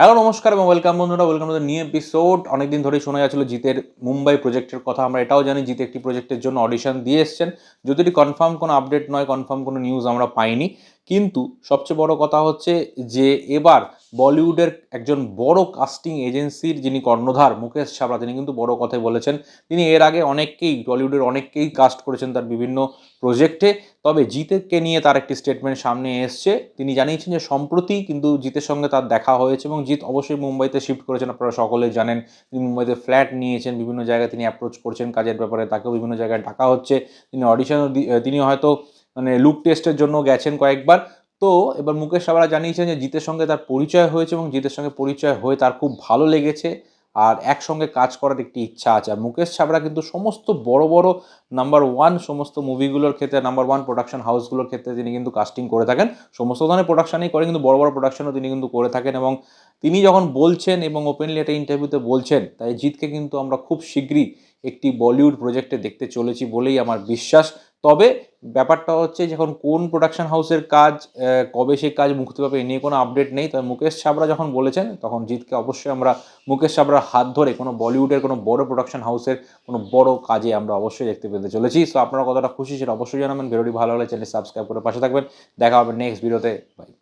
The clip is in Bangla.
হ্যালো, নমস্কার এবং ওয়েলকাম বন্ধুরা ওয়েলকাম টু নিউ এপিসোড অনেকদিন ধরেই শোনা যাচ্ছিল জিতের মুম্বাই প্রজেক্টের কথা, আমরা এটাও জানি জিতে একটি প্রজেক্টের জন্য অডিশন দিয়ে এসছেন। যদি কনফার্ম কোনো আপডেট নয় কনফার্ম কোনো নিউজ আমরা পাইনি। কিন্তু সবচেয়ে বড় কথা হচ্ছে যে এবার বলিউডের একজন বড় কাস্টিং এজেন্সির যিনি কর্ণধার মুকেশ ছাবড়া তিনি কিন্তু বড় কথাই বলেছেন। তিনি এর আগে অনেককেই টলিউডের অনেককেই কাস্ট করেছেন তার বিভিন্ন প্রজেক্টে তবে জিতেরকে নিয়ে তার একটি স্টেটমেন্ট সামনে এসছে। তিনি জানিয়েছেন যে সম্প্রতি কিন্তু জিতের সঙ্গে তার দেখা হয়েছে এবং জিত অবশ্যই মুম্বাইতে শিফট করেছেন। আপনারা সকলে জানেন, তিনি মুম্বাইতে ফ্ল্যাট নিয়েছেন, বিভিন্ন জায়গায় তিনি অ্যাপ্রোচ করছেন কাজের ব্যাপারে, তাকেও বিভিন্ন জায়গায় ডাকা হচ্ছে। তিনি অডিশনও তিনি হয়তো মানে লুক টেস্টের জন্য গেছেন কয়েকবার। তো এবার মুকেশ সাবরা জানিয়েছেন যে জিতের সঙ্গে তার পরিচয় হয়েছে এবং জিতের সঙ্গে পরিচয় হয়ে তার খুব ভালো লেগেছে আর একসঙ্গে কাজ করার একটি ইচ্ছা আছে। আর মুকেশ ছাবড়া কিন্তু সমস্ত বড় বড় নাম্বার ওয়ান সমস্ত মুভিগুলোর ক্ষেত্রে নাম্বার ওয়ান প্রোডাকশন হাউসগুলোর ক্ষেত্রে তিনি কিন্তু কাস্টিং করে থাকেন। সমস্ত ধরনের প্রোডাকশনই করেন কিন্তু বড় বড় প্রোডাকশনও তিনি কিন্তু করে থাকেন এবং তিনি যখন বলছেন এবং ওপেনলি একটা ইন্টারভিউতে বলছেন, তাই জিতকে কিন্তু আমরা খুব শীঘ্রই একটি বলিউড প্রজেক্টে দেখতে চলেছি বলেই আমার বিশ্বাস। তবে ব্যাপারটা হচ্ছে যখন কোন প্রোডাকশন হাউসের কাজ কবে সেই কাজ মুক্তি পাবে এ নিয়ে কোনো আপডেট নেই। তবে মুকেশ ছাবরা যখন বলেছেন, তখন জিতকে অবশ্যই আমরা, মুকেশ ছাবরার হাত ধরে কোনো বলিউডের কোনো বড় প্রোডাকশন হাউসের কোনো বড় কাজে আমরা অবশ্যই দেখতে পেতে চলেছি। সো আপনারা কতটা খুশি সেটা অবশ্যই জানাবেন। ভিডিওটি ভালো হলে চ্যানেল সাবস্ক্রাইব করে পাশে থাকবেন। দেখা হবে নেক্সট ভিডিওতে বাই